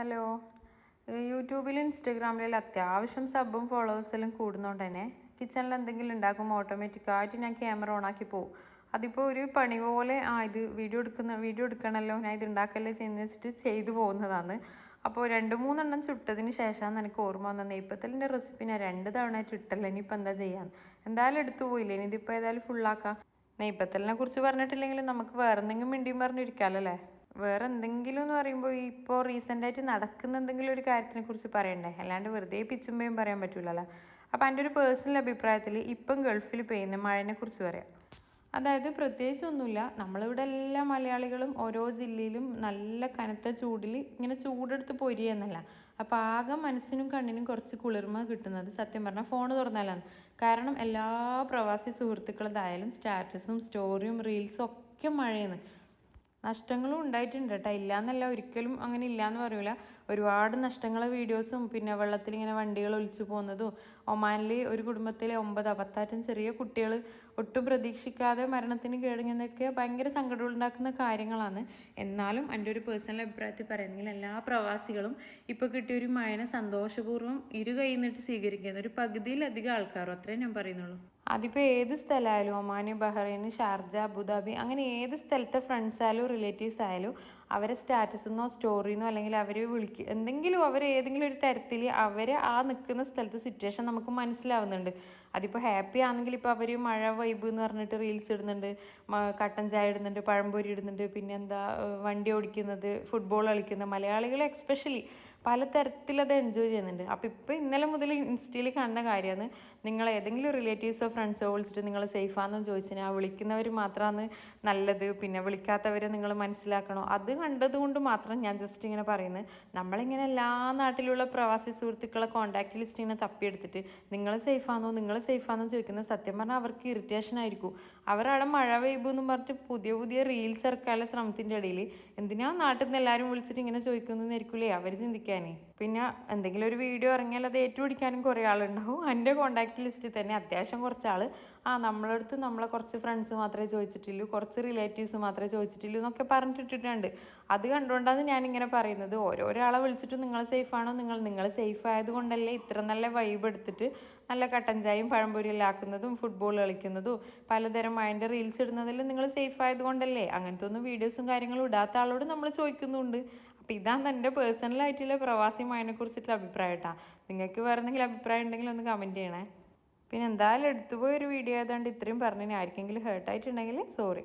Hello. യൂട്യൂബിലും ഇൻസ്റ്റഗ്രാമിലും അത്യാവശ്യം സബും ഫോളോവേഴ്സെല്ലാം കൂടുന്നതുകൊണ്ട് തന്നെ കിച്ചണിൽ എന്തെങ്കിലും ഉണ്ടാക്കുമ്പോൾ ഓട്ടോമാറ്റിക്കായിട്ട് ഞാൻ ക്യാമറ ഓണാക്കി പോകും അതിപ്പോൾ ഒരു പണി പോലെ ആ ഇത് വീഡിയോ എടുക്കുന്ന വീഡിയോ എടുക്കണമല്ലോ ഞാൻ ഇത് ഉണ്ടാക്കല്ലേ ചെയ്യുന്ന വെച്ചിട്ട് ചെയ്തു പോകുന്നതാണ്. അപ്പോൾ രണ്ട് മൂന്നെണ്ണം ചുട്ടതിന് ശേഷമാണ് എനിക്ക് ഓർമ്മ വന്നത്. നെയ്പ്പത്തലിന്റെ റെസിപ്പി ഞാൻ രണ്ട് തവണ ചുട്ടല്ലേ ഇനിയിപ്പോൾ എന്താ ചെയ്യാൻ? എന്തായാലും എടുത്തു പോയില്ലേ? ഇനി ഇതിപ്പോൾ ഏതായാലും ഫുള്ളാക്കാം നെയ്പ്പത്തലിനെ കുറിച്ച് പറഞ്ഞിട്ടില്ലെങ്കിൽ നമുക്ക് വേറെ എന്തെങ്കിലും മിണ്ടിയും പറഞ്ഞിരിക്കാമല്ലോ അല്ലേ വേറെ എന്തെങ്കിലും എന്ന് പറയുമ്പോൾ ഇപ്പോൾ റീസെന്റ് ആയിട്ട് നടക്കുന്ന എന്തെങ്കിലും ഒരു കാര്യത്തിനെ കുറിച്ച് പറയണ്ടേ? അല്ലാണ്ട് വെറുതെ പിച്ചുമ്പയും പറയാൻ പറ്റൂലല്ലോ. അപ്പോൾ എന്റെ ഒരു പേഴ്സണൽ അഭിപ്രായത്തിൽ ഇപ്പം ഗൾഫിൽ പെയ്യുന്ന മഴനെ കുറിച്ച് പറയാം. അതായത് പ്രത്യേകിച്ചൊന്നുമില്ല. നമ്മളിവിടെ എല്ലാ മലയാളികളും ഓരോ ജില്ലയിലും നല്ല കനത്ത ചൂടിൽ ഇങ്ങനെ ചൂടെടുത്ത് പൊരിയെന്നല്ല അപ്പോൾ ആകെ മനസ്സിനും കണ്ണിനും കുറച്ച് കുളിർമ കിട്ടുന്നത് സത്യം പറഞ്ഞാൽ ഫോൺ തുറന്നാലാണ്. കാരണം എല്ലാ പ്രവാസി സുഹൃത്തുക്കളതായാലും സ്റ്റാറ്റസും സ്റ്റോറിയും റീൽസും ഒക്കെ മഴയെന്ന് നഷ്ടങ്ങളും ഉണ്ടായിട്ടുണ്ട് കേട്ടോ ഇല്ലയെന്നല്ല ഒരിക്കലും അങ്ങനെ ഇല്ല എന്ന് പറയൂല. ഒരുപാട് നഷ്ടങ്ങളെ വീഡിയോസും പിന്നെ വെള്ളത്തിൽ ഇങ്ങനെ വണ്ടികൾ ഒലിച്ചു പോകുന്നതും ഒമാനിൽ ഒരു കുടുംബത്തിലെ ഒമ്പത് പത്താറ്റം ചെറിയ കുട്ടികൾ ഒട്ടും പ്രതീക്ഷിക്കാതെ മരണത്തിന് കീഴടങ്ങുന്നതൊക്കെ ഭയങ്കര സങ്കടം ഉണ്ടാക്കുന്ന കാര്യങ്ങളാണ്. എന്നാലും എന്റെ ഒരു പേഴ്സണൽ അഭിപ്രായത്തിൽ പറയുന്നെങ്കിൽ എല്ലാ പ്രവാസികളും ഇപ്പോൾ കിട്ടിയൊരു മഴനെ സന്തോഷപൂർവം ഇരു കൈ നിന്നിട്ട് സ്വീകരിക്കുന്ന ഒരു പകുതിയിലധികം ആൾക്കാരും അത്രയും ഞാൻ പറയുന്നുള്ളൂ. അതിപ്പോൾ ഏത് സ്ഥലമായാലും Oman Bahrain Sharjah Abu Dhabi അങ്ങനെ ഏത് സ്ഥലത്തെ ഫ്രണ്ട്സ് ആയാലും റിലേറ്റീവ്സ് ആയാലും അവരെ സ്റ്റാറ്റസിൽ നിന്നോ അല്ലെങ്കിൽ അവർ വിളിക്കുക എന്തെങ്കിലും അവർ ഏതെങ്കിലും ഒരു തരത്തിൽ അവർ ആ നിൽക്കുന്ന സ്ഥലത്ത് സിറ്റുവേഷൻ നമുക്ക് മനസ്സിലാവുന്നുണ്ട്. അതിപ്പോൾ ഹാപ്പി ആണെങ്കിൽ ഇപ്പോൾ അവർ മഴ വൈബ് എന്ന് പറഞ്ഞിട്ട് റീൽസ് ഇടുന്നുണ്ട് കട്ടൻ ചായ ഇടുന്നുണ്ട് പഴംപൊരി ഇടുന്നുണ്ട് പിന്നെ എന്താ വണ്ടി ഓടിക്കുന്നത് ഫുട്ബോൾ കളിക്കുന്നത് മലയാളികൾ എക്സ്പെഷ്യലി പല തരത്തിലത് എൻജോയ് ചെയ്യുന്നുണ്ട്. അപ്പോൾ ഇപ്പോൾ ഇന്നലെ മുതൽ ഇൻസ്റ്റയിൽ കാണുന്ന കാര്യമാണ് നിങ്ങൾ ഏതെങ്കിലും റിലേറ്റീവ്സോ ഫ്രണ്ട്സോ വിളിച്ചിട്ട് നിങ്ങൾ സേഫാണെന്ന് ചോദിച്ചാൽ ആ വിളിക്കുന്നവർ മാത്രമാണ് നല്ലത് പിന്നെ വിളിക്കാത്തവരെ നിങ്ങൾ മനസ്സിലാക്കണോ? അത് കണ്ടതുകൊണ്ട് മാത്രം ഞാൻ ജസ്റ്റ് ഇങ്ങനെ പറയുന്നത്. നമ്മളിങ്ങനെ എല്ലാ നാട്ടിലുള്ള പ്രവാസി സുഹൃത്തുക്കളെ കോൺടാക്ട് ലിസ്റ്റ് ഇങ്ങനെ തപ്പിയെടുത്തിട്ട് നിങ്ങൾ സേഫാണോ നിങ്ങൾ സേഫാണോ ചോദിക്കുന്നത് സത്യം പറഞ്ഞാൽ അവർക്ക് ഇറിറ്റേഷൻ ആയിരിക്കും. അവരവിടെ മഴ എന്നും പറഞ്ഞിട്ട് പുതിയ പുതിയ റീൽസ് ഇറക്കാനുള്ള ശ്രമത്തിന്റെ ഇടയിൽ എന്തിനാ നാട്ടിൽ നിന്ന് എല്ലാവരും വിളിച്ചിട്ട് ഇങ്ങനെ ചോദിക്കുന്നതായിരിക്കില്ലേ അവർ ചിന്തിക്കാനേ. പിന്നെ എന്തെങ്കിലും ഒരു വീഡിയോ ഇറങ്ങിയാൽ അത് ഏറ്റുപിടിക്കാനും കുറേ ആളുണ്ടാവും. എന്റെ കോൺടാക്ട് ലിസ്റ്റിൽ തന്നെ അത്യാവശ്യം കുറച്ച് ആൾ ആ നമ്മളടുത്ത് നമ്മളെ കുറച്ച് ഫ്രണ്ട്സ് മാത്രമേ ചോദിച്ചിട്ടുള്ളൂ കുറച്ച് റിലേറ്റീവ്സ് മാത്രമേ ചോദിച്ചിട്ടുള്ളൂ എന്നൊക്കെ പറഞ്ഞിട്ടിട്ടുണ്ട് അത് കണ്ടുകൊണ്ടാണ് ഞാനിങ്ങനെ പറയുന്നത്. ഓരോരാളെ വിളിച്ചിട്ട് നിങ്ങൾ സേഫാണോ? നിങ്ങൾ നിങ്ങൾ സേഫ് ആയതുകൊണ്ടല്ലേ ഇത്ര നല്ല വൈബ് എടുത്തിട്ട് നല്ല കട്ടൻ ചായയും പഴംപൊരിയെല്ലാം ആക്കുന്നതും ഫുട്ബോൾ കളിക്കുന്നതും പലതരം മൈൻഡ് റീൽസ് ഇടുന്നതിലും നിങ്ങൾ സേഫ് ആയതുകൊണ്ടല്ലേ? അങ്ങനത്തെ ഒന്നും വീഡിയോസും കാര്യങ്ങളും ഇടാത്ത ആളോട് നമ്മൾ ചോദിക്കുന്നുണ്ട്. അപ്പോൾ ഇതാണ് എന്റെ പേഴ്സണലായിട്ടുള്ള പ്രവാസി മൈനെ കുറിച്ചിട്ടുള്ള അഭിപ്രായം കേട്ടോ. നിങ്ങൾക്ക് വേറെ എന്തെങ്കിലും അഭിപ്രായം ഉണ്ടെങ്കിൽ ഒന്ന് കമന്റ് ചെയ്യണേ. പിന്നെ എന്തായാലും എടുത്തുപോയൊരു വീഡിയോ ആയതുകൊണ്ട് ഇത്രയും പറഞ്ഞു ആർക്കെങ്കിലും ഹേർട്ടായിട്ടുണ്ടെങ്കിൽ സോറി